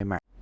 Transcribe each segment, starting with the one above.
ใ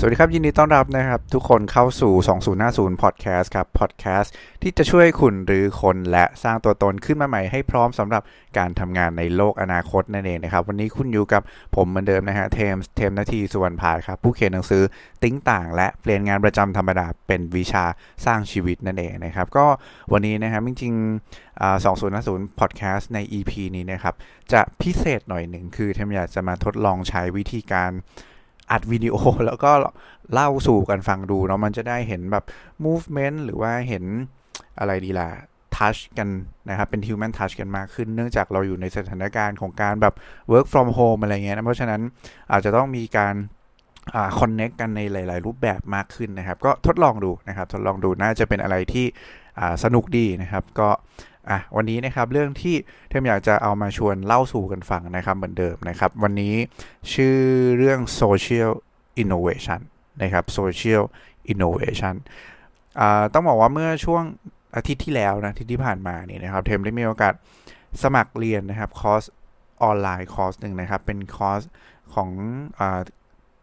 สวัสดีครับยินดีต้อนรับนะครับ ทุกคนเข้าสู่ 2050 Podcast ครับ Podcast ที่จะช่วยคุณหรือคนและสร้างตัวตนขึ้นมาใหม่ให้พร้อมสำหรับการทำงานในโลกอนาคตนั่นเองนะครับ วันนี้คุณอยู่กับผมเหมือนเดิมนะฮะเทมส์เทมนาทีสุวรรณพายครับ ผู้เขียนหนังสือติ้งต่าง และเปลี่ยนงานประจำธรรมดาเป็นวิชาสร้างชีวิตนั่นเองนะครับ ก็วันนี้นะครับจริงๆอ่า2050 Podcast ใน EP นี้นะครับจะพิเศษหน่อยหนึ่งคือเทมอยากจะมาทดลองใช้วิธีการ อัดวิดีโอแล้วก็เล่าสู่กันฟังดูเนาะมันจะได้เห็นแบบ movement หรือว่าเห็นอะไรดีล่ะ touch กันนะครับ เป็น human touch กันมากขึ้น เนื่องจากเราอยู่ในสถานการณ์ของการแบบ work from home อะไรเงี้ยนะเพราะฉะนั้นอาจจะต้องมีการอ่า connect กันในหลาย ๆ รูปแบบมากขึ้นนะครับ ก็ทดลองดูนะครับ ทดลองดูน่าจะเป็นอะไรที่สนุกดีนะครับ ก็ อะวันนี้นะครับเรื่องที่เทมอยากจะเอามาชวนเล่าสู่กันฟังนะครับเหมือนเดิมนะครับ วันนี้ชื่อเรื่อง social innovation นะครับ social innovation อ่าต้องบอกว่าเมื่อช่วงอาทิตย์ที่แล้วนะอาที่ที่ผ่านมานี่นะครับเทมได้มีโอกาสสมัครเรียนนะครับคอร์สออนไลน์คอร์สหนึ่งนะครับ เป็นคอร์สของอา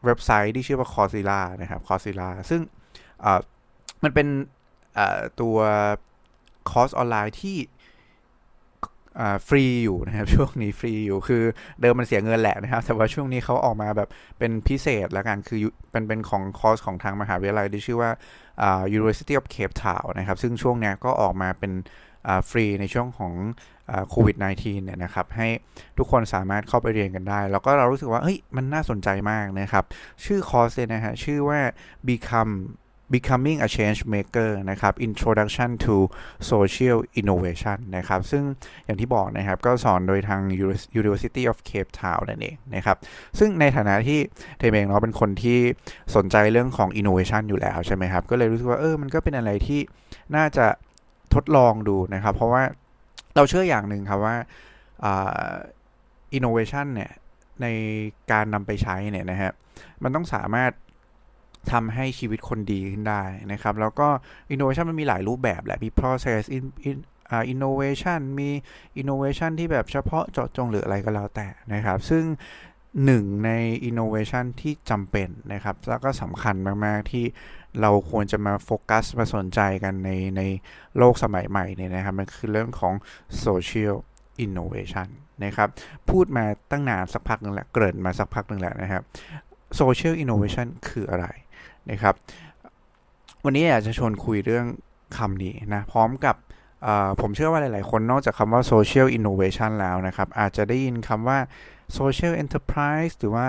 เว็บไซต์ที่ชื่อว่า Coursera นะครับ Coursera ซึ่งมันเป็นตัวคอร์สออนไลน์ที่ ฟรีอยู่นะครับช่วงนี้ฟรีอยู่คือเดิมมันเสียเงินแหละนะครับ แต่ว่าช่วงนี้เขาออกมาแบบเป็นพิเศษแล้วกันคือเป็นเป็นของคอร์สของทางมหาวิทยาลัยที่ชื่อว่า University of Cape Town นะครับซึ่งช่วงนี้ก็ออกมาเป็นฟรีในช่วงของโควิด -19 เนี่ยนะครับให้ทุกคนสามารถเข้าไปเรียนกันได้ แล้วก็เรารู้สึกว่าเฮ้ยมันน่าสนใจมากนะครับ ชื่อคอร์สเนี่ยนะฮะชื่อว่า become becoming a change maker นะครับ introduction to social innovation นะครับ ซึ่งอย่างที่บอกนะครับ ก็สอนโดยทาง University of Cape Town นั่นเองนะครับ ซึ่งในฐานะที่เทมเองเนาะเป็นคนที่สนใจเรื่องของ innovation อยู่แล้วใช่ไหมครับ ก็เลยรู้สึกว่า เออ มันก็เป็นอะไรที่น่าจะทดลองดูนะครับ เพราะว่าเราเชื่ออย่างหนึ่งครับว่า innovation เนี่ย ในการนำไปใช้เนี่ยนะฮะมันต้องสามารถ ทำให้ชีวิตคนดีขึ้นได้นะครับ แล้วก็ innovation มันมีหลายรูปแบบแหละมี process in, in อ่า innovation มี innovation ที่แบบเฉพาะเจาะจงหรืออะไรก็แล้วแต่นะครับ ซึ่งหนึ่งใน innovation ที่จำเป็นนะครับ แล้วก็สำคัญมาก ๆ ที่เราควรจะมาโฟกัส มาสนใจกันในในโลกสมัยใหม่เนี่ยนะครับ มันคือเรื่องของ social innovation นะครับ พูดมาตั้งนานสักพักหนึ่งแหละ เกริ่นมาสักพักหนึ่งแหละนะครับ social innovation คืออะไร นะครับ วันนี้อยากจะชวนคุยเรื่องคำนี้นะ พร้อมกับผมเชื่อว่าหลาย ๆ คนนอกจากคำว่า social innovation แล้วนะครับ อาจจะได้ยินคำว่า social enterprise หรือว่า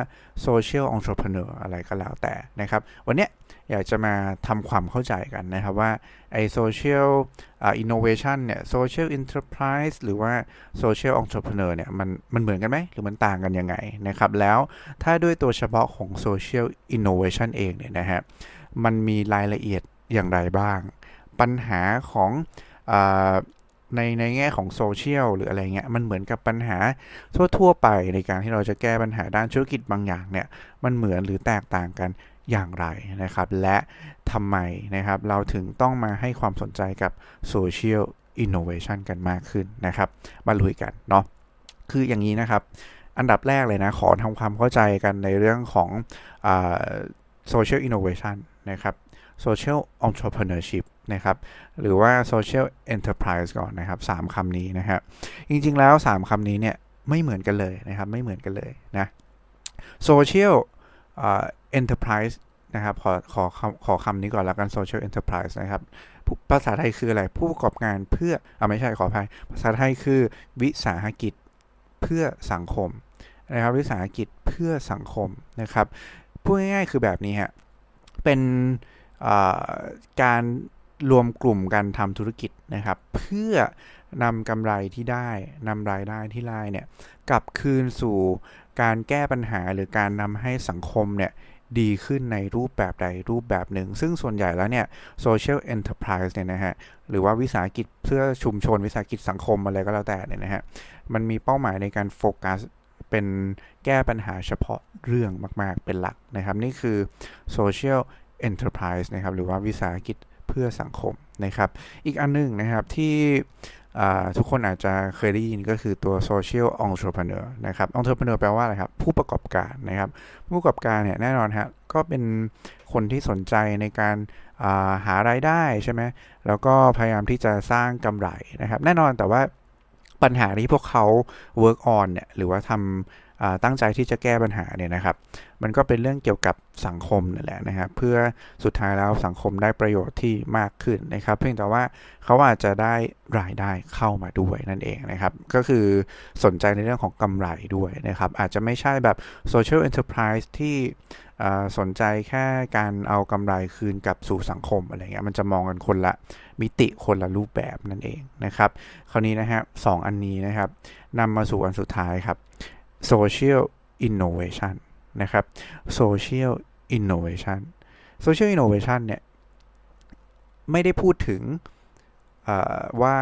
social entrepreneur อะไรก็แล้วแต่นะครับ วันนี้ อยากจะมาทำความเข้าใจกันนะครับว่าไอ้ social อ่า innovation เนี่ย social enterprise หรือว่า social entrepreneur เนี่ยมันมันเหมือนกันไหมหรือมันต่างกันยังไงนะครับ แล้วถ้าด้วยตัวเฉพาะของ social innovation เองเนี่ยนะฮะมันมีรายละเอียดอย่างไรบ้าง ปัญหาของในในแง่ของโซเชียลหรืออะไรเงี้ยมันเหมือนกับปัญหาทั่ว ๆ ไปในการที่เราจะแก้ปัญหาด้านธุรกิจบางอย่างเนี่ย มันเหมือนหรือแตกต่างกัน อย่างไรนะครับและทำไมนะครับเราถึงต้องมาให้ความสนใจกับโซเชียลอินโนเวชันกันมากขึ้นนะครับมาลุยกันเนาะคืออย่างนี้นะครับ อันดับแรกเลยนะ ขอทำความเข้าใจกันในเรื่องของโซเชียลอินโนเวชันนะครับ social entrepreneurship นะครับหรือว่า social enterprise ก่อนนะครับสามคำนี้นะครับจริงๆแล้ว 3คำนี้เนี่ยไม่เหมือนกันเลยนะครับไม่เหมือนกันเลยนะ social enterprise นะครับ ขอขอคำขอคำนี้ก่อนแล้วกัน social enterprise นะครับ ภาษาไทยคืออะไร ผู้ประกอบการเพื่ออ่าไม่ใช่ขออภัย ภาษาไทยคือวิสาหกิจเพื่อสังคมนะครับ วิสาหกิจเพื่อสังคมนะครับ พูดง่ายๆคือแบบนี้ฮะ เป็นการรวมกลุ่มกันทำธุรกิจนะครับ เพื่อนำกำไรที่ได้นำรายได้ที่ได้เนี่ยกลับคืนสู่ การแก้ปัญหาหรือการนำให้สังคมเนี่ยดีขึ้นในรูปแบบใดรูปแบบหนึ่ง ซึ่งส่วนใหญ่แล้วเนี่ย social enterprise เนี่ยนะฮะ หรือว่าวิสาหกิจเพื่อชุมชนวิสาหกิจสังคมอะไรก็แล้วแต่เนี่ยนะฮะ มันมีเป้าหมายในการโฟกัสเป็นแก้ปัญหาเฉพาะเรื่องมาก ๆ เป็นหลักนะครับ นี่คือ social enterprise นะครับ หรือว่าวิสาหกิจเพื่อสังคมนะครับ อีกอันนึงนะครับที่ ทุกคนอาจจะเคยได้ยินก็คือตัว social entrepreneur นะครับ entrepreneur แปลว่าอะไรครับ ผู้ประกอบการนะครับ ผู้ประกอบการเนี่ยแน่นอนฮะก็เป็นคนที่สนใจในการาหารายได้ใช่ไหมแล้วก็พยายามที่จะสร้างกำไรนะครับ แน่นอนแต่ว่าปัญหาที่พวกเขา work on เนี่ยหรือว่าทำ ตั้งใจที่จะแก้ปัญหาเนี่ยนะครับ มันก็เป็นเรื่องเกี่ยวกับสังคมนั่นแหละนะครับ เพื่อสุดท้ายแล้วสังคมได้ประโยชน์ที่มากขึ้นนะครับ เพียงแต่ว่าเขาอาจจะได้รายได้เข้ามาด้วยนั่นเองนะครับ ก็คือสนใจในเรื่องของกำไรด้วยนะครับ อาจจะไม่ใช่แบบ social enterprise ที่สนใจแค่การเอากำไรคืนกลับสู่สังคมอะไรเงี้ยมันจะมองกันคนละมิติคนละรูปแบบนั่นเองนะครับ คราวนี้นะฮะสองอันนี้นะครับนำมาสู่อันสุดท้ายครับ social innovation นะครับ social innovation social innovation เนี่ย ไม่ได้พูดถึงว่า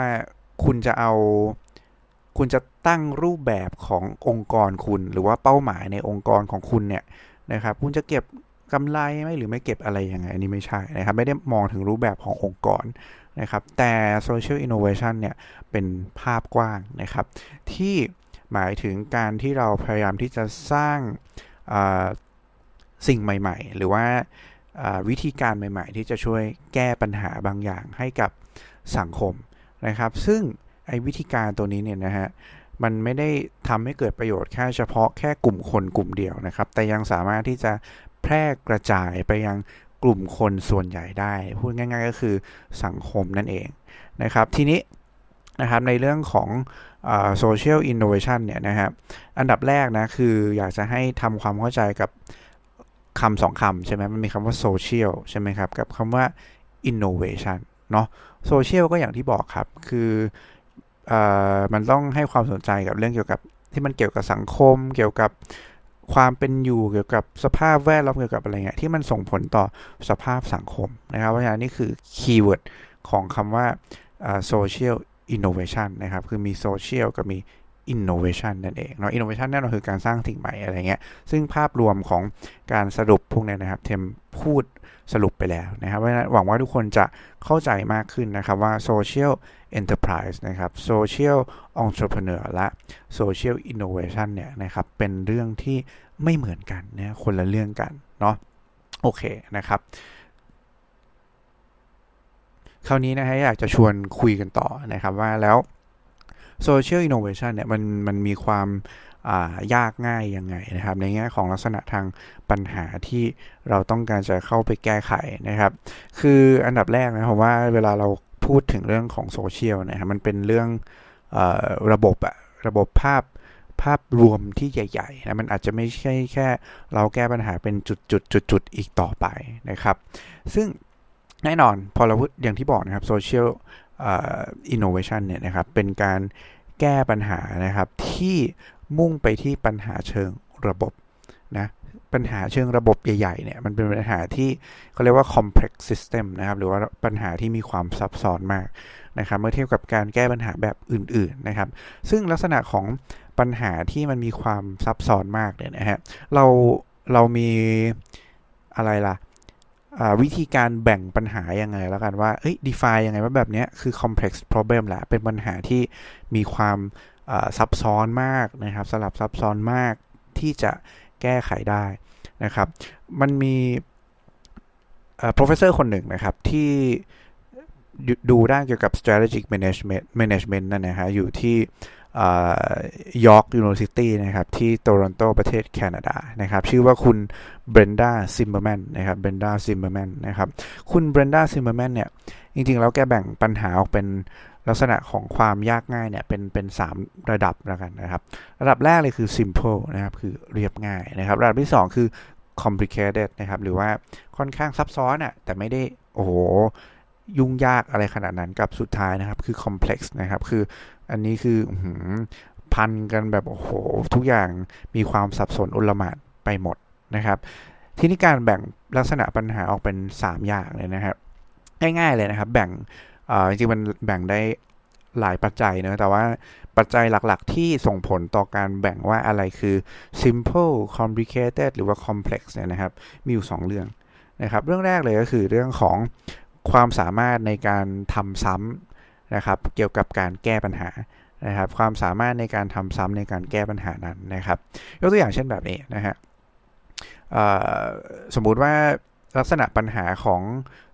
คุณจะเอาคุณจะตั้งรูปแบบขององค์กรคุณ หรือว่าเป้าหมายในองค์กรของคุณเนี่ยนะครับคุณจะเก็บกำไรไหมหรือไม่เก็บอะไรยังไงอันนี้ไม่ใช่นะครับไม่ได้มองถึงรูปแบบขององค์กรนะครับแต่ social innovation เนี่ยเป็นภาพกว้างนะครับที่ หมายถึงการที่เราพยายามที่จะสร้างสิ่งใหม่ ๆ หรือว่าวิธีการใหม่ ๆ ที่จะช่วยแก้ปัญหาบางอย่างให้กับสังคมนะครับ ซึ่งไอ้วิธีการตัวนี้เนี่ยนะฮะมันไม่ได้ทำให้เกิดประโยชน์แค่เฉพาะแค่กลุ่มคนกลุ่มเดียวนะครับ แต่ยังสามารถที่จะแพร่กระจายไปยังกลุ่มคนส่วนใหญ่ได้ พูดง่าย ๆ ก็คือสังคมนั่นเองนะครับ ทีนี้นะครับในเรื่องของ โซเชียลอินโนเวชันเนี่ยนะครับ อันดับแรกนะคืออยากจะให้ทำความเข้าใจกับคำสองคำใช่ไหมมันมีคำว่าโซเชียลใช่ไหมครับ กับคำว่าอินโนเวชันเนาะโซเชียลก็อย่างที่บอกครับ คืออมันต้องให้ความสนใจกับเรื่องเกี่ยวกับที่มันเกี่ยวกับสังคม เกี่ยวกับความเป็นอยู่เกี่ยวกับสภาพแวดล้อมเกี่ยวกับอะไรเงี้ยที่มันส่งผลต่อสภาพสังคมนะครับเพราะฉะนั้นนี่คือคีย์เวิร์ดของคำว่าโซเชียล innovation นะครับ คือมี social กับมี innovation นั่นเองเนาะ innovation แน่นอนคือการสร้างสิ่งใหม่อะไรเงี้ย ซึ่งภาพรวมของการสรุปพวกนี้นะครับ เทมพูดสรุปไปแล้วนะครับเพราะฉะนั้หวังว่าทุกคนจะเข้าใจมากขึ้นนะครับว่า social enterprise นะครับ social entrepreneur และ social innovation เนี่ยนะครับเป็นเรื่องที่ไม่เหมือนกันนะคนละเรื่องกันเนาะโอเคนะครับ คราวนี้นะฮะอยากจะชวนคุยกันต่อนะครับว่าแล้ว Social Innovation เนี่ยมันมันมีความยากง่ายยังไงนะครับในแง่ของลักษณะทางปัญหาที่เราต้องการจะเข้าไปแก้ไขนะครับ คืออันดับแรกนะผมว่าเวลาเราพูดถึงเรื่องของโซเชียลนะครับมันเป็นเรื่องอระบบอะระบบภาพภาพรวมที่ใหญ่ๆนะมันอาจจะไม่ใช่แค่เราแก้ปัญหาเป็นจุดๆๆอีกต่อไปนะครับ ซึ่ง แน่นอนพอเราอย่างที่บอกนะครับโซเชียลอินโนเวชันเนี่ยนะครับเป็นการแก้ปัญหานะครับที่มุ่งไปที่ปัญหาเชิงระบบนะปัญหาเชิงระบบใหญ่ๆเนี่ยมันเป็นปัญหาที่เขาเรียกว่า complex system นะครับหรือว่าปัญหาที่มีความซับซ้อนมากนะครับเมื่อเทียบกับการแก้ปัญหาแบบอื่นๆนะครับ ซึ่งลักษณะของปัญหาที่มันมีความซับซ้อนมากเนี่ยนะฮะเราเรามีอะไรล่ะ วิธีการแบ่งปัญหายังไงแล้วกันว่าเอ้ย define ยังไงว่าแบบนี้คือ complex problem แหละ เป็นปัญหาที่มีความซับซ้อนมากนะครับสลับซับซ้อนมากที่จะแก้ไขได้นะครับ มันมี professor คนหนึ่งนะครับที่ดูด้านเกี่ยวกับ strategic management management นั่นนะฮะอยู่ที่ ยอร์กยูนิเวอร์ซิตี้นะครับที่โตรอนโตประเทศแคนาดานะครับชื่อว่าคุณเบรนดาซิมเบอร์แมนนะครับเบรนดาซิมเบอร์แมนนะครับคุณเบรนดาซิมเบอร์แมนเนี่ยจริงๆ แล้วแกแบ่งปัญหาออกเป็นลักษณะของความยากง่ายเนี่ยเป็นเป็น3ระดับแล้วกันนะครับ ระดับแรกเลยคือ simple นะครับคือเรียบง่ายนะครับ ระดับที่ 2 คือ complicated นะครับหรือว่าค่อนข้างซับซ้อนอะแต่ไม่ได้โอ้โหยุ่งยากอะไรขนาดนั้นกับสุดท้ายนะครับคือ complex นะครับคือ อันนี้คือพันกันแบบโอ้โหทุกอย่างมีความสับสนอุลมานไปหมดนะครับ ทีนี้การแบ่งลักษณะปัญหาออกเป็น 3 อย่างเลยนะครับง่ายๆเลยนะครับ แบ่งจริงๆมันแบ่งได้หลายปัจจัยเนะแต่ว่าปัจจัยหลักๆ ที่ส่งผลต่อการแบ่งว่าอะไรคือ simple complicated หรือว่า complex เนี่ยนะครับ มีอยู่ 2 เรื่องนะครับ เรื่องแรกเลยก็คือเรื่องของความสามารถในการทำซ้ำ นะครับ เกี่ยวกับการแก้ปัญหานะครับ ความสามารถในการทำซ้ำในการแก้ปัญหานั้นนะครับ ยกตัวอย่างเช่นแบบนี้นะฮะสมมุติว่าลักษณะปัญหาของ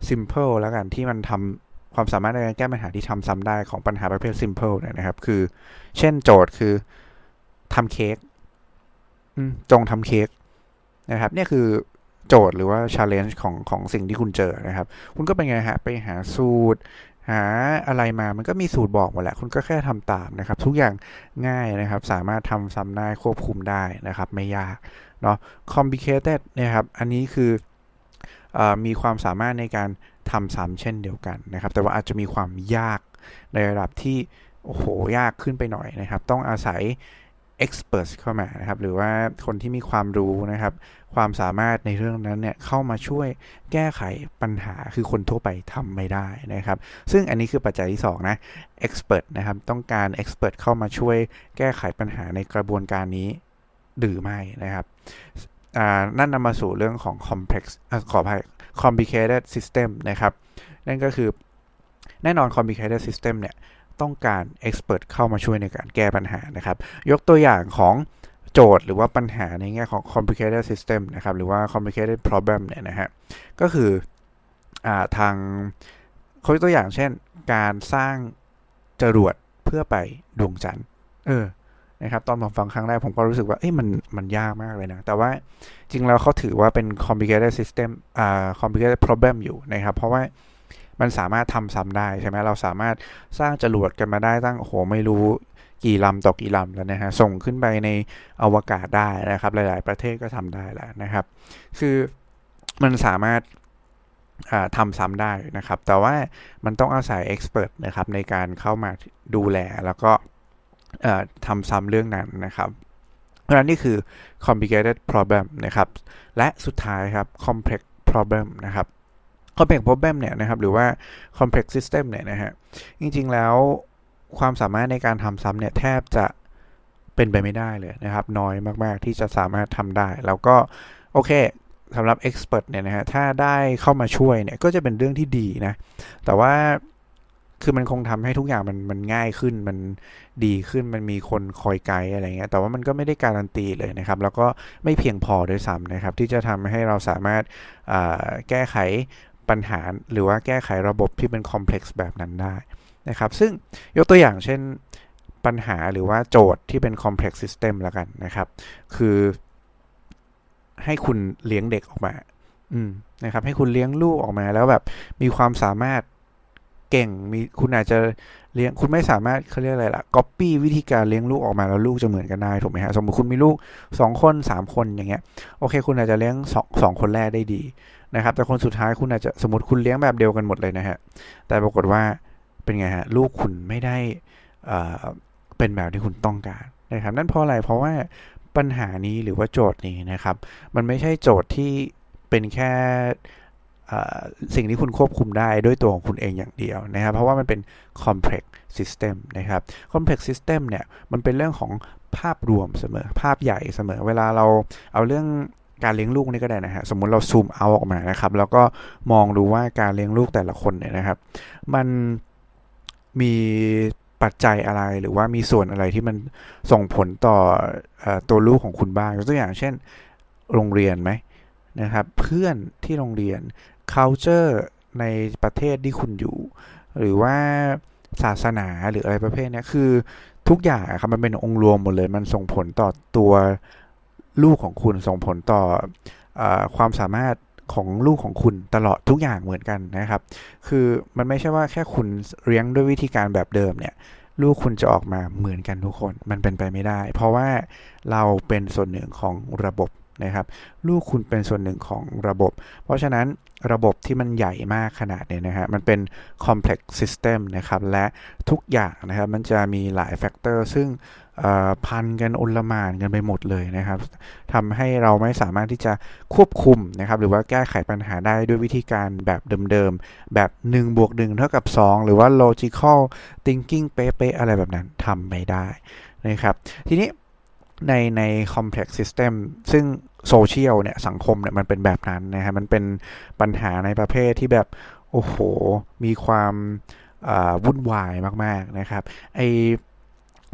simple แล้วกันที่มันทำความสามารถในการแก้ปัญหาที่ทำซ้ำได้ของปัญหาประเภท simple เนี่ยนะครับ คือ เช่นโจทย์คือทำเค้กจงทำเค้กนะครับเนี่ยคือโจทย์หรือว่า challenge ของของสิ่งที่คุณเจอนะครับ คุณก็เป็นไงฮะ ไปหาสูตร หาอะไรมามันก็มีสูตรบอกหมดแหละ คุณก็แค่ทำตามนะครับ ทุกอย่างง่ายนะครับ สามารถทำซ้ำได้ควบคุมได้นะครับ ไม่ยากเนาะ complicated นะครับ อันนี้คืออมีความสามารถในการทำซ้ำเช่นเดียวกันนะครับ แต่ว่าอาจจะมีความยากในระดับที่โอ้โหยากขึ้นไปหน่อยนะครับ ต้องอาศัย experts เข้ามานะครับ หรือว่าคนที่มีความรู้นะครับ ความสามารถในเรื่องนั้นเนี่ยเข้ามาช่วยแก้ไขปัญหาคือคนทั่วไปทำไม่ได้นะครับ ซึ่งอันนี้คือปัจจัยที่2นะ expert นะครับต้องการ expert เข้ามาช่วยแก้ไขปัญหาในกระบวนการนี้หรือไม่นะครับนั่นนำมาสู่เรื่องของ complex ขออภัย complicated system นะครับ นั่นก็คือแน่นอน complicated system เนี่ยต้องการ expert เข้ามาช่วยในการแก้ปัญหานะครับ ยกตัวอย่างของ โจทย์หรือว่าปัญหาในแง่ของ complicated system นะครับ หรือว่า complicated problem เนี่ยนะฮะ ก็คืออทางเขายกตัวอย่างเช่น การสร้างจรวดเพื่อไปดวงจันทร์ เออ นะครับ ตอนผมฟังครั้งแรกผมก็รู้สึกว่า เอ้ยมัน มันยากมากเลยนะ แต่ว่าจริงแล้วเขาถือว่าเป็น complicated system อ่า complicated problem อยู่นะครับ เพราะว่ามันสามารถทำซ้ำได้ใช่ไหมเราสามารถสร้างจรวดกันมาได้ตั้งโอ้โหไม่รู้ กี่ลำต่อกี่ลำแล้วนะฮะส่งขึ้นไปในอวกาศได้นะครับ หลาย ๆ ประเทศก็ทำได้แล้วนะครับ คือมันสามารถทำซ้ำได้นะครับ แต่ว่ามันต้องอาศัยเอ็กซ์เพรสนะครับในการเข้ามาดูแลแล้วก็ทำซ้ำเรื่องนั้นนะครับเพราะฉะนั้นนี่คือ complicated problem นะครับ และสุดท้ายครับ complex problem นะครับ complex problem เนี่ยนะครับ หรือว่า complex system เนี่ยนะฮะ จริงๆแล้ว ความสามารถในการทำซ้ำเนี่ยแทบจะเป็นไปไม่ได้เลยนะครับ น้อยมาก ๆ ที่จะสามารถทำได้ แล้วก็โอเคสำหรับ expert เนี่ยนะฮะถ้าได้เข้ามาช่วยเนี่ยก็จะเป็นเรื่องที่ดีนะ แต่ว่าคือมันคงทำให้ทุกอย่างมันมันง่ายขึ้นมันดีขึ้นมันมีคนคอยไกด์อะไรเงี้ยแต่ว่ามันก็ไม่ได้การันตีเลยนะครับ แล้วก็ไม่เพียงพอด้วยซ้ำนะครับ ที่จะทำให้เราสามารถแก้ไขปัญหาหรือว่าแก้ไขระบบที่เป็นคอมเพล็กซ์แบบนั้นได้ นะครับ ซึ่งยกตัวอย่างเช่นปัญหาหรือว่าโจทย์ที่เป็น complex system แล้วกันนะครับ คือให้คุณเลี้ยงเด็กออกมา อืมนะครับ ให้คุณเลี้ยงลูกออกมาแล้วแบบมีความสามารถเก่งมีคุณอาจจะเลี้ยงคุณไม่สามารถเขาเรียกอะไรล่ะ copy วิธีการเลี้ยงลูกออกมาแล้วลูกจะเหมือนกันได้ถูกไหมฮะสมมติคุณมีลูก 2 คน 3 คนอย่างเงี้ยโอเค คุณอาจจะเลี้ยง2 2คนแรกได้ดีนะครับ แต่คนสุดท้ายคุณอาจจะสมมติคุณเลี้ยงแบบเดียวกันหมดเลยนะฮะแต่ปรากฏว่า เป็นไงฮะลูกคุณไม่ได้เป็นแบบที่คุณต้องการนะครับ นั่นเพราะอะไรเพราะว่าปัญหานี้หรือว่าโจทย์นี้นะครับ มันไม่ใช่โจทย์ที่เป็นแค่สิ่งที่คุณควบคุมได้ด้วยตัวของคุณเองอย่างเดียวนะครับ เพราะว่ามันเป็น complex system นะครับ complex system เนี่ยมันเป็นเรื่องของภาพรวมเสมอ ภาพใหญ่เสมอ เวลาเราเอาเรื่องการเลี้ยงลูกนี่ก็ได้นะฮะ สมมุติเราซูมเอาออกมานะครับ แล้วก็มองดูว่าการเลี้ยงลูกแต่ละคนเนี่ยนะครับ มัน มีปัจจัยอะไรหรือว่ามีส่วนอะไรที่มันส่งผลต่ออตัวลูกของคุณบ้างยกตัวอย่างเช่นโรงเรียนไหมนะครับ เพื่อนที่โรงเรียน culture ในประเทศที่คุณอยู่ หรือว่าศาสนาหรืออะไรประเภทนี้คือทุกอย่างครับมันเป็นองค์รวมหมดเลย มันส่งผลต่อตัวลูกของคุณส่งผลต่ออความสามารถ ของลูกของคุณตลอดทุกอย่างเหมือนกันนะครับ คือมันไม่ใช่ว่าแค่คุณเลี้ยงด้วยวิธีการแบบเดิมเนี่ยลูกคุณจะออกมาเหมือนกันทุกคนมันเป็นไปไม่ได้ เพราะว่าเราเป็นส่วนหนึ่งของระบบนะครับ ลูกคุณเป็นส่วนหนึ่งของระบบ เพราะฉะนั้นระบบที่มันใหญ่มากขนาดเนี้นะฮะมันเป็น complex system นะครับ และทุกอย่างนะครับมันจะมีหลายแฟกเตอร์ซึ่ง พันกันอนละมานกันไปหมดเลยนะครับทำให้เราไม่สามารถที่จะควบคุมนะครับ หรือว่าแก้ไขปัญหาได้ด้วยวิธีการแบบเดิมๆ แบบ1บวก1เท่ากับ 2 หรือว่า logical thinking เป๊ะๆอะไรแบบนั้นทำไม่ได้นะครับ ทีนี้ในใน complex system ซึ่งโซเชียลเนี่ยสังคมเนี่ยมันเป็นแบบนั้นนะครับมันเป็นปัญหาในประเภทที่แบบ โอ้โห มีความวุ่นวายมาก ๆ นะครับไอ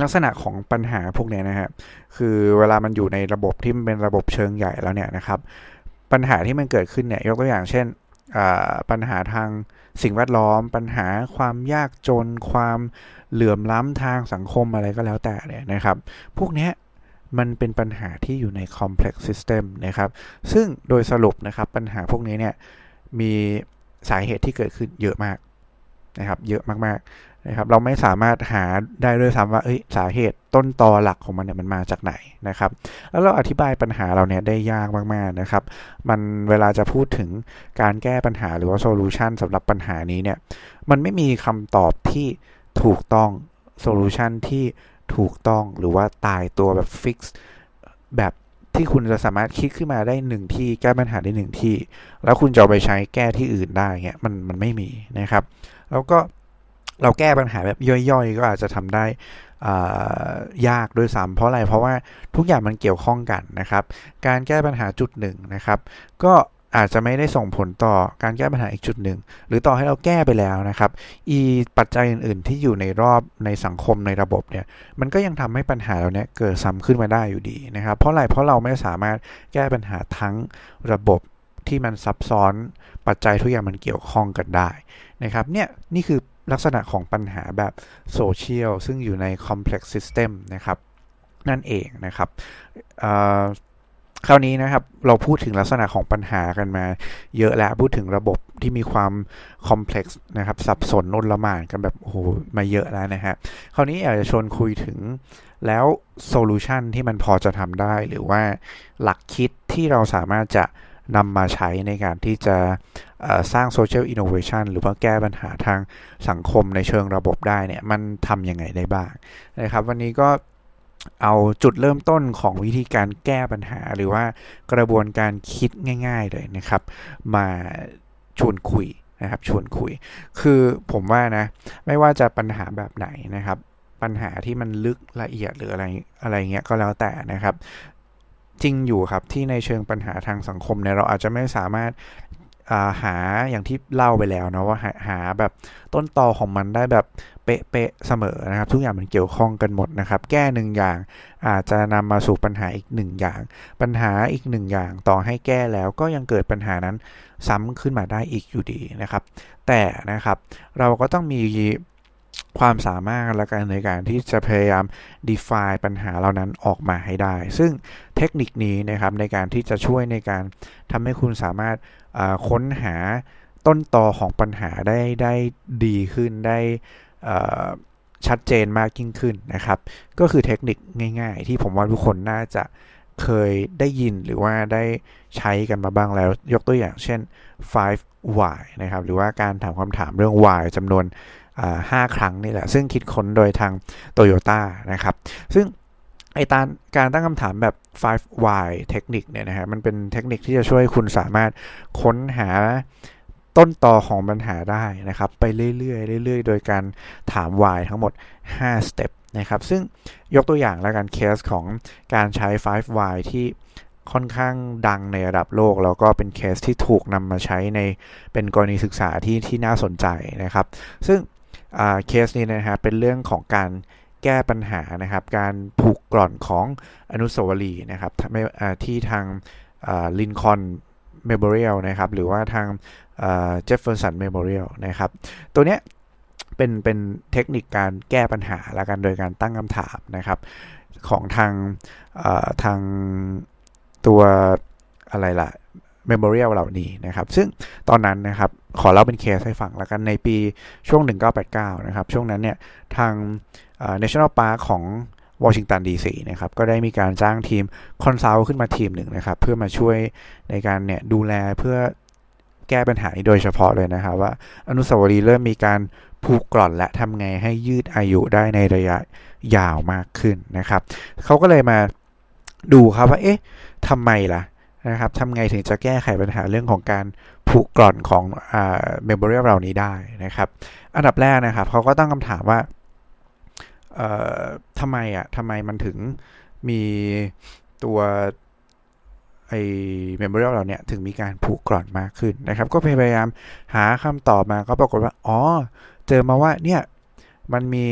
ลักษณะของปัญหาพวกนี้นะฮะคือเวลามันอยู่ในระบบที่มันเป็นระบบเชิงใหญ่แล้วเนี่ยนะครับ ปัญหาที่มันเกิดขึ้นเนี่ยยกตัวอย่างเช่นปัญหาทางสิ่งแวดล้อม ปัญหาความยากจน ความเหลื่อมล้ำทางสังคมอะไรก็แล้วแต่เนี่ยนะครับ พวกนี้มันเป็นปัญหาที่อยู่ใน complex system นะครับ ซึ่งโดยสรุปนะครับปัญหาพวกนี้เนี่ยมีสาเหตุที่เกิดขึ้นเยอะมากนะครับ เยอะมากๆ นะครับเราไม่สามารถหาได้ด้วยซ้ำว่าสาเหตุต้นตอหลักของมันเนี่ยมันมาจากไหนนะครับ แล้วเราอธิบายปัญหาเราเนี่ยได้ยากมากๆนะครับ มันเวลาจะพูดถึงการแก้ปัญหาหรือว่าโซลูชันสำหรับปัญหานี้เนี่ยมันไม่มีคำตอบที่ถูกต้องโซลูชันที่ถูกต้องหรือว่าตายตัวแบบฟิกซ์แบบที่คุณจะสามารถคิดขึ้นมาได้หนึ่งที่แก้ปัญหาได้หนึ่งที่ แล้วคุณจะไปใช้แก้ที่อื่นได้เงี้ยมันมันไม่มีนะครับ แล้วก็ เราแก้ปัญหาแบบย่อยๆ ก็อาจจะทำได้ยากด้วยซ้ำเพราะอะไรเพราะว่าทุกอย่างมันเกี่ยวข้องกันนะครับ การแก้ปัญหาจุดหนึ่งนะครับ ก็อาจจะไม่ได้ส่งผลต่อการแก้ปัญหาอีกจุดหนึ่ง หรือต่อให้เราแก้ไปแล้วนะครับ อีปัจจัยอื่น ๆ ที่อยู่ในรอบในสังคมในระบบเนี่ย มันก็ยังทำให้ปัญหาเราเนี้ยเกิดซ้ำขึ้นมาได้อยู่ดีนะครับ เพราะอะไร เพราะเราไม่สามารถแก้ปัญหาทั้งระบบที่มันซับซ้อน ปัจจัยทุกอย่างมันเกี่ยวข้องกันได้นะครับ เนี่ย นี่คือ ลักษณะของปัญหาแบบโซเชียลซึ่งอยู่ใน complex system นะครับ นั่นเองนะครับคราวนี้นะครับเราพูดถึงลักษณะของปัญหากันมา เยอะแล้วพูดถึงระบบที่มีความคอมเพล็กซ์นะครับสับสนนนละมานกันแบบโอ้โหมาเยอะแล้วนะฮะคราวนี้อยากจะชวนคุยถึงแล้วโซลูชันที่มันพอจะทำได้หรือว่าหลักคิดที่เราสามารถจะ นำมาใช้ในการที่จะสร้างโซเชียลอินโนเวชันหรือว่าแก้ปัญหาทางสังคมในเชิงระบบได้เนี่ย มันทำยังไงได้บ้างนะครับ วันนี้ก็เอาจุดเริ่มต้นของวิธีการแก้ปัญหา หรือว่ากระบวนการคิดง่าย ๆ เลยนะครับ มาชวนคุยนะครับชวนคุย คือผมว่านะ ไม่ว่าจะปัญหาแบบไหนนะครับ ปัญหาที่มันลึกละเอียดหรืออะไรอะไรเงี้ยก็แล้วแต่นะครับ จริงอยู่ครับที่ในเชิงปัญหาทางสังคมเนี่ยเราอาจจะไม่สามารถหาอย่างที่เล่าไปแล้วนะว่าหาหาแบบต้นตอของมันได้แบบเป๊ะๆเสมอนะครับ ทุกอย่างมันเกี่ยวข้องกันหมดนะครับ แก้หนึ่งอย่างอาจจะนำมาสู่ปัญหาอีกหนึ่งอย่าง ปัญหาอีกหนึ่งอย่างต่อให้แก้แล้วก็ยังเกิดปัญหานั้นซ้ำขึ้นมาได้อีกอยู่ดีนะครับ แต่นะครับเราก็ต้องมี ความสามารถและการในการที่จะพยายาม define ปัญหาเหล่านั้นออกมาให้ได้ ซึ่งเทคนิคนี้นะครับในการที่จะช่วยในการทำให้คุณสามารถค้นหาต้นตอของปัญหาได้ได้ดีขึ้นได้ชัดเจนมากยิ่งขึ้นนะครับ ก็คือเทคนิคง่ายๆ ที่ผมว่าทุกคนน่าจะเคยได้ยินหรือว่าได้ใช้กันมาบ้างแล้ว ยกตัวอย่างเช่น 5 why นะครับ หรือว่าการถามคำถามเรื่อง why จำนวน ห้าครั้งนี่แหละ ซึ่งคิดค้นโดยทาง Toyota นะครับ ซึ่งไอตาการตั้งคำถามแบบ5 why เทคนิคเนี่ยนะฮะ มันเป็นเทคนิคที่จะช่วยคุณสามารถค้นหาต้นต่อของปัญหาได้นะครับ ไปเรื่อยๆเรื่อยๆ โดยการถาม why ทั้งหมด 5 step นะครับ ซึ่งยกตัวอย่างแล้วกันเคสของการใช้5 why ที่ค่อนข้างดังในระดับโลก แล้วก็เป็นเคสที่ถูกนำมาใช้ในเป็นกรณีศึกษาที่ที่น่าสนใจนะครับ ซึ่ง เคสนี้นะฮะเป็นเรื่องของการแก้ปัญหานะครับ การผูกกร่อนของอนุสาวรีย์นะครับที่ทางลินคอนเมโมเรียลนะครับ หรือว่าทางเจฟเฟอร์สันเมโมเรียลนะครับ ตัวเนี้ยเป็นเป็นเทคนิคการแก้ปัญหาละกันโดยการตั้งคำถามนะครับ ของทางทางตัวอะไรล่ะ เมมโมเรียลเหล่านี้นะครับ ซึ่งตอนนั้นนะครับ ขอเล่าเป็นเคสให้ฟังแล้วกันในปีช่วง 1989 นะครับ ช่วงนั้นเนี่ยทาง National Park ของวอชิงตันดีซีนะครับ ก็ได้มีการจ้างทีมคอนซัลท์ขึ้นมาทีมหนึ่งนะครับ เพื่อมาช่วยในการเนี่ยดูแลเพื่อแก้ปัญหานี้โดยเฉพาะเลยนะครับว่าอนุสาวรีย์เริ่มมีการผูกกร่อนและทำไงให้ยืดอายุได้ในระยะยาวมากขึ้นนะครับ เขาก็เลยมาดูครับว่าเอ๊ะทำไมล่ะ นะครับทำไงถึงจะแก้ไขปัญหาเรื่องของการผุกร่อนของเมมโมเรียลเหล่านี้ได้นะครับ อันดับแรกนะครับเขาก็ตั้งคำถามว่าทำไมอะทำไมมันถึงมีตัวไอ้เมมโมเรียลเราเนี่ยถึงมีการผุกร่อนมากขึ้นนะครับ ก็พยายามหาคำตอบมาก็ปรากฏว่า อ๋อ เจอมาว่าเนี่ย มันมี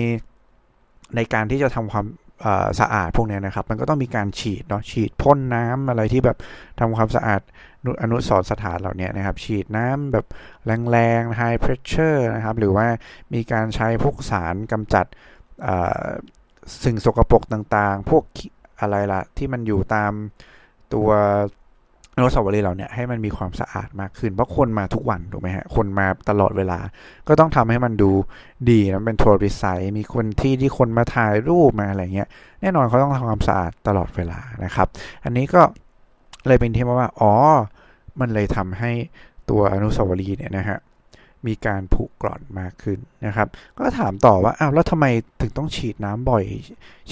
ในการที่จะทำความ สะอาดพวกนี้นะครับ มันก็ต้องมีการฉีดเนาะฉีดพ่นน้ำอะไรที่แบบทำความสะอาดอนุสรสถานเหล่านี้นะครับ ฉีดน้ำแบบแรงๆ high pressure นะครับ หรือว่ามีการใช้พวกสารกำจัดสิ่งสกปรกต่างๆ พวกอะไรล่ะที่มันอยู่ตามตัว อนุสาวรีย์เราเนี่ยให้มันมีความสะอาดมากขึ้น เพราะคนมาทุกวันถูกไหมฮะคนมาตลอดเวลา ก็ต้องทำให้มันดูดีนเป็นทัวริสไซมีคนที่ที่คนมาถ่ายรูปมาอะไรเงี้ยแน่นอนเขาต้องทำความสะอาดตลอดเวลานะครับ อันนี้ก็เลยเป็นที่มาว่าอ๋อมันเลยทำให้ตัวอนุสาวรีย์เนี่ยนะฮะมีการผุกร่อนมากขึ้นนะครับ ก็ถามต่อว่าอ้าวแล้วทำไมถึงต้องฉีดน้ำบ่อย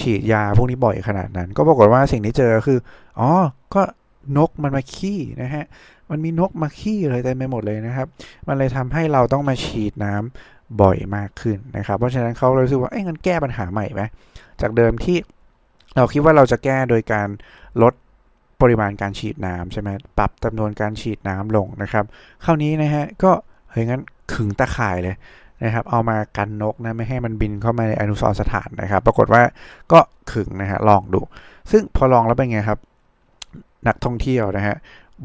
ฉีดยาพวกนี้บ่อยขนาดนั้น ก็ปรากฏว่าสิ่งที่เจอคืออ๋อก็ นกมันมาขี้นะฮะ มันมีนกมาขี้เลยเต็มไปหมดเลยนะครับ มันเลยทำให้เราต้องมาฉีดน้ำบ่อยมากขึ้นนะครับ เพราะฉะนั้นเขาเลยรู้สึกว่า เอ้ยงั้นแก้ปัญหาใหม่ไหมจากเดิมที่เราคิดว่าเราจะแก้โดยการลดปริมาณการฉีดน้ำใช่ไหมปรับจำนวนการฉีดน้ำลงนะครับคราวนี้นะฮะก็เฮ้ยงั้นขึงตะข่ายเลยนะครับเอามากันนกนะไม่ให้มันบินเข้ามาในอนุสรสถานนะครับ ปรากฏว่าก็ขึงนะฮะลองดู ซึ่งพอลองแล้วเป็นไงครับ นักท่องเที่ยวนะฮะ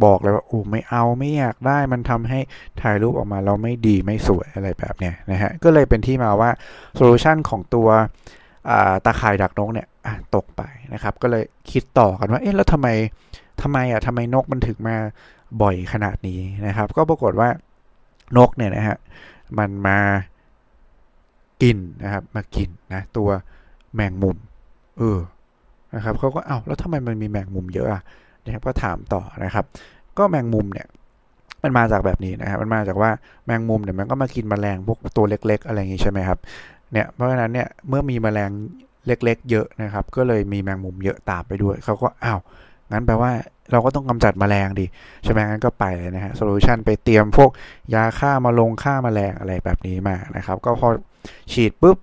บอกเลยว่าโอ้ไม่เอาไม่อยากได้มันทำให้ถ่ายรูปออกมาเราไม่ดีไม่สวยอะไรแบบเนี้ยนะฮะก็เลยเป็นที่มาว่าโซลูชันของตัวตาข่ายดักนกเนี่ยตกไปนะครับ ก็เลยคิดต่อกันว่าเอ๊ะแล้วทำไมทำไมอะทำไมนกมันถึงมาบ่อยขนาดนี้นะครับ ก็ปรากฏว่านกเนี่ยนะฮะมันมากินนะครับมากินนะตัวแมงมุมเออนะครับเขาก็เอา้าแล้วทำไมมันมีแมงมุมเยอะอะ นะครับก็ถามต่อนะครับ ก็แมงมุมเนี่ยมันมาจากแบบนี้นะครับมันมาจากว่าแมงมุมเนี่ยมันก็มากินแมลงพวกตัวเล็ก ๆ อะไรอย่างงี้ใช่ไหมครับเนี่ยเพราะฉะนั้นเนี่ยเมื่อมีแมลงเล็ก ๆ เยอะนะครับ ก็เลยมีแมงมุมเยอะตามไปด้วยเขาก็อ้าวงั้นแปลว่าเราก็ต้องกำจัดแมลงดิใช่ไหมงั้นก็ไปเลยนะฮะโซลูชันไปเตรียมพวกยาฆ่ามาลงฆ่าแมลงอะไรแบบนี้มานะครับ ก็พอฉีดปุ๊บ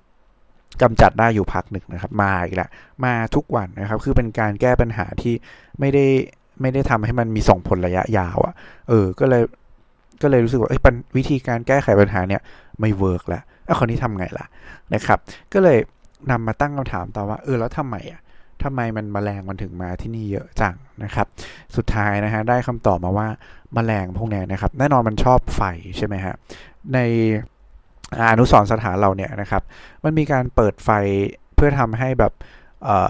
กำจัดได้อยู่พักหนึ่งนะครับ มาอีกแล้วมาทุกวันนะครับ คือเป็นการแก้ปัญหาที่ไม่ได้ไม่ได้ทำให้มันมีส่งผลระยะยาวอะ่ะ เออ ก็เลยก็เลยรู้สึกว่าวิธีการแก้ไขปัญหาเนี่ยไม่เวิร์กแล้วแล้วคนนี้ทำไงล่ะนะครับ ก็เลยนำมาตั้งคำถามต่อว่า เออแล้วทำไมอะทำไมมันมแมลงมันถึงมาที่นี่เยอะจังนะครับ สุดท้ายนะฮะได้คำตอบมาว่ามาแมลงพวกนี้นะครับ แน่นอนมันชอบไฟใช่ไหมฮะใน อนุสรสถานเราเนี่ยนะครับ มันมีการเปิดไฟเพื่อทำให้แบบ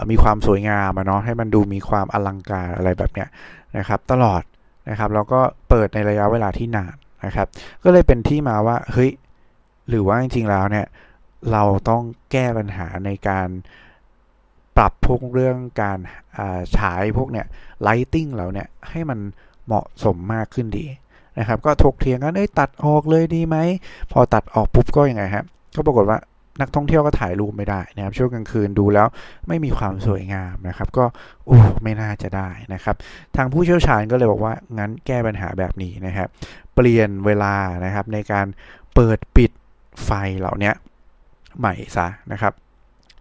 มีความสวยงามเนาะให้มันดูมีความอลังการอะไรแบบเนี้ยนะครับ ตลอดนะครับแล้วก็เปิดในระยะเวลาที่นานนะครับ ก็เลยเป็นที่มาว่าเฮ้ยหรือว่าจริงๆแล้วเนี่ยเราต้องแก้ปัญหาในการปรับพวกเรื่องการฉายพวกเนี่ยไลติ้งเราเนี่ยให้มันเหมาะสมมากขึ้นดี นะครับก็ถกเถียงกันเอ้ยตัดออกเลยดีไหมพอตัดออกปุ๊บก็ยังไงครับก็ปรากฏว่านักท่องเที่ยวก็ถ่ายรูปไม่ได้นะครับช่วงกลางคืนดูแล้วไม่มีความสวยงามนะครับ ก็โอ้ไม่น่าจะได้นะครับ ทางผู้เชี่ยวชาญก็เลยบอกว่างั้นแก้ปัญหาแบบนี้นะครับ เปลี่ยนเวลานะครับในการเปิดปิดไฟเหล่านี้ใหม่ซะนะครับ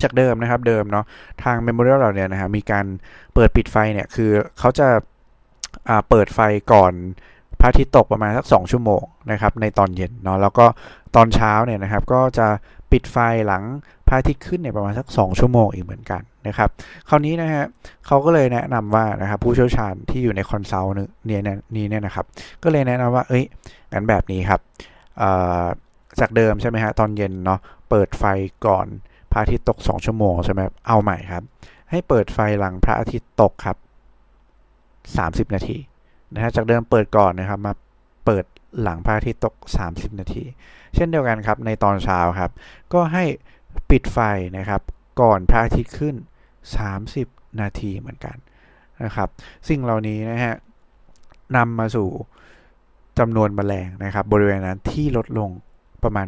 จากเดิมนะครับเดิมเนาะทางเมมโมเรียลเราเนี่ยนะครับมีการเปิดปิดไฟเนี่ยคือเขาจะเปิดไฟก่อน พระอาทิตย์ตกประมาณสัก 2 ชั่วโมงนะครับในตอนเย็นเนาะแล้วก็ตอนเช้าเนี่ยนะครับก็จะปิดไฟหลังพระอาทิตย์ขึ้นเนี่ยประมาณสัก 2 ชั่วโมงอีกเหมือนกันนะครับคราวนี้นะฮะเขาก็เลยแนะนำว่านะครับผู้เชี่ยวชาญที่อยู่ในคอนซัลท์เนี่ยนี้เนี่ยนะครับก็เลยแนะนำว่าเอ้ยงั้นแบบนี้ครับจากเดิมใช่ไหมฮะตอนเย็นเนาะเปิดไฟก่อนพระอาทิตย์ตก 2 ชั่วโมงใช่ไหมเอาใหม่ครับ ให้เปิดไฟหลังพระอาทิตย์ตกครับ 30 นาที นะฮะจากเดิมเปิดก่อนนะครับมาเปิดหลังพระอาทิตย์ตก 30 นาที เช่นเดียวกันครับในตอนเช้าครับ ก็ให้ปิดไฟนะครับ ก่อนพระอาทิตย์ขึ้น 30 นาทีเหมือนกันนะครับ สิ่งเหล่านี้นะฮะนำมาสู่จำนวนแมลงนะครับ บริเวณนั้นที่ลดลงประมาณ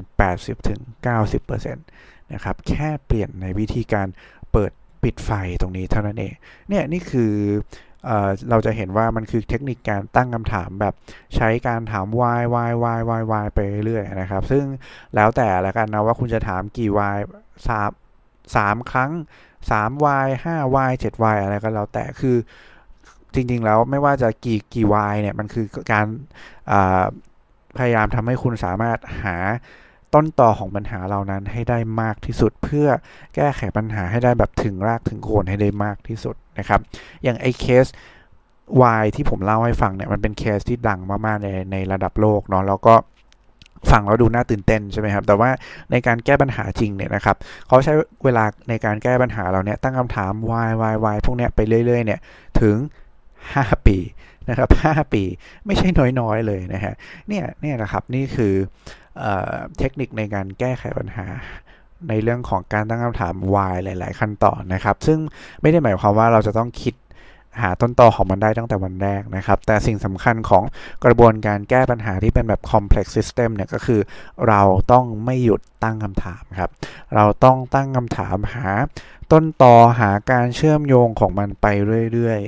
80-90%นะครับ แค่เปลี่ยนในวิธีการเปิดปิดไฟตรงนี้เท่านั้นเอง เนี่ยนี่คือเเราจะเห็นว่ามันคือเทคนิคการตั้งคำถามแบบใช้การถาม why why why why why ไปเรื่อยๆนะครับ ซึ่งแล้วแต่ละกันนะว่าคุณจะถามกี่ why สามสามครั้ง 3y 5y 7y อะไรก็แล้วแต่คือจริงๆแล้วไม่ว่าจะกี่กี่ y เนี่ยมันคือการพยายามทำให้คุณสามารถหา ต้นต่อของปัญหาเหล่านั้นให้ได้มากที่สุด เพื่อแก้ไขปัญหาให้ได้แบบถึงรากถึงโคนให้ได้มากที่สุดนะครับ อย่างไอ้เคส Y ที่ผมเล่าให้ฟังเนี่ยมันเป็นเคสที่ดังมากๆในในระดับโลกเนาะแล้วก็ฟังแล้วดูน่าตื่นเต้นใช่ไหมครับ แต่ว่าในการแก้ปัญหาจริงเนี่ยนะครับเขาใช้เวลาในการแก้ปัญหาเราเนี่ยตั้งคำถาม why why why พวกเนี้ยไปเรื่อย ๆ เนี่ยถึง 5 ปีนะครับ5ปีไม่ใช่น้อยๆเลยนะฮะเนี่ยเนี่ยนะครับนี่คือ เทคนิคในการแก้ไขปัญหาในเรื่องของการตั้งคำถาม why หลาย ๆ ขั้นตอนนะครับ ซึ่งไม่ได้หมายความว่าเราจะต้องคิด หาต้นตอของมันได้ตั้งแต่วันแรกนะครับ แต่สิ่งสำคัญของกระบวนการแก้ปัญหาที่เป็นแบบ complex system เนี่ยก็คือเราต้องไม่หยุดตั้งคำถามครับ เราต้องตั้งคำถามหาต้นตอหาการเชื่อมโยงของมันไปเรื่อย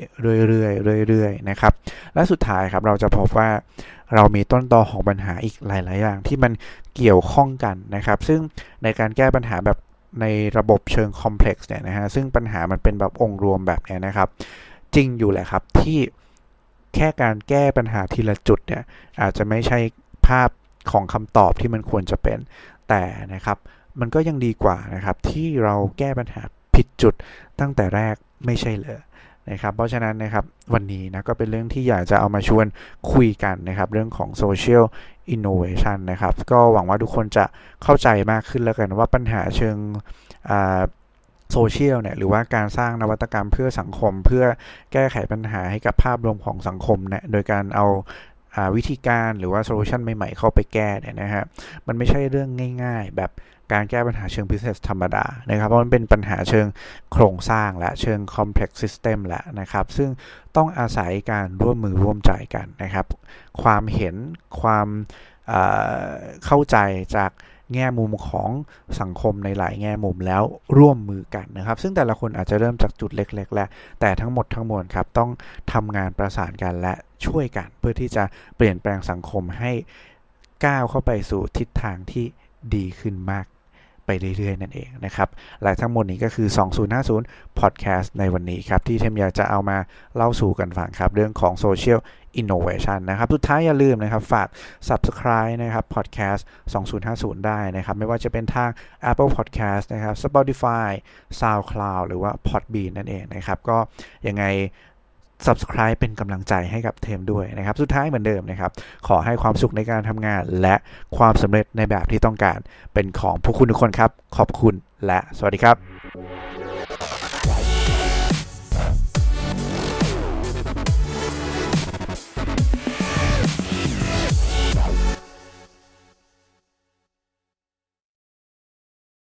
ๆเรื่อยๆเรื่อยๆนะครับ และสุดท้ายครับเราจะพบว่าเรามีต้นตอของปัญหาอีกหลาย ๆ อย่างที่มันเกี่ยวข้องกันนะครับ ซึ่งในการแก้ปัญหาแบบในระบบเชิงคอมเพล็กซ์เนี่ยนะฮะซึ่งปัญหามันเป็นแบบองค์รวมแบบนี้นะครับ จริงอยู่แหละครับที่แค่การแก้ปัญหาทีละจุดเนี่ยอาจจะไม่ใช่ภาพของคำตอบที่มันควรจะเป็น แต่นะครับมันก็ยังดีกว่านะครับที่เราแก้ปัญหาผิดจุดตั้งแต่แรกไม่ใช่เลยนะครับเพราะฉะนั้นนะครับวันนี้นะก็เป็นเรื่องที่อยากจะเอามาชวนคุยกันนะครับเรื่องของ social innovation นะครับก็หวังว่าทุกคนจะเข้าใจมากขึ้นแล้วกันว่าปัญหาเชิง โซเชียลเนี่ยหรือว่าการสร้างนวัตกรรมเพื่อสังคม เพื่อแก้ไขปัญหาให้กับภาพรวมของสังคมเนี่ยโดยการเอาวิธีการหรือว่าโซลูชันใหม่ๆเข้าไปแก้เนี่ยนะฮะมันไม่ใช่เรื่องง่าย ๆ แบบการแก้ปัญหาเชิง business ธรรมดานะครับเพราะมันเป็นปัญหาเชิงโครงสร้างและเชิง complex system แหละนะครับ ซึ่งต้องอาศัยการร่วมมือร่วมใจกันนะครับ ความเห็นความเข้าใจจาก แง่มุมของสังคมในหลายแง่มุมแล้วร่วมมือกันนะครับ ซึ่งแต่ละคนอาจจะเริ่มจากจุดเล็ก ๆแหละ แต่ทั้งหมดทั้งมวลครับต้องทำงานประสานกันและช่วยกัน เพื่อที่จะเปลี่ยนแปลงสังคมให้ก้าวเข้าไปสู่ทิศทางที่ดีขึ้นมาก ไปเรื่อยๆ นั่นเองนะครับและทั้งหมดนี้ก็คือ 2050 Podcast ในวันนี้ครับ ที่เทมอยากจะเอามาเล่าสู่กันฟังครับ เรื่องของ Social Innovation นะครับ สุดท้ายอย่าลืมนะครับ ฝาก Subscribe นะครับ Podcast 2050 ได้นะครับ ไม่ว่าจะเป็นทาง Apple Podcast นะครับ Spotify SoundCloud หรือว่า Podbean นั่นเองนะครับ ก็ยังไง subscribe เป็นกำลังใจให้กับเทมด้วยนะครับ สุดท้ายเหมือนเดิมนะครับ ขอให้ความสุขในการทำงาน และความสำเร็จในแบบที่ต้องการเป็นของพวกคุณทุกคนครับ ขอบคุณและสวัสดีครับ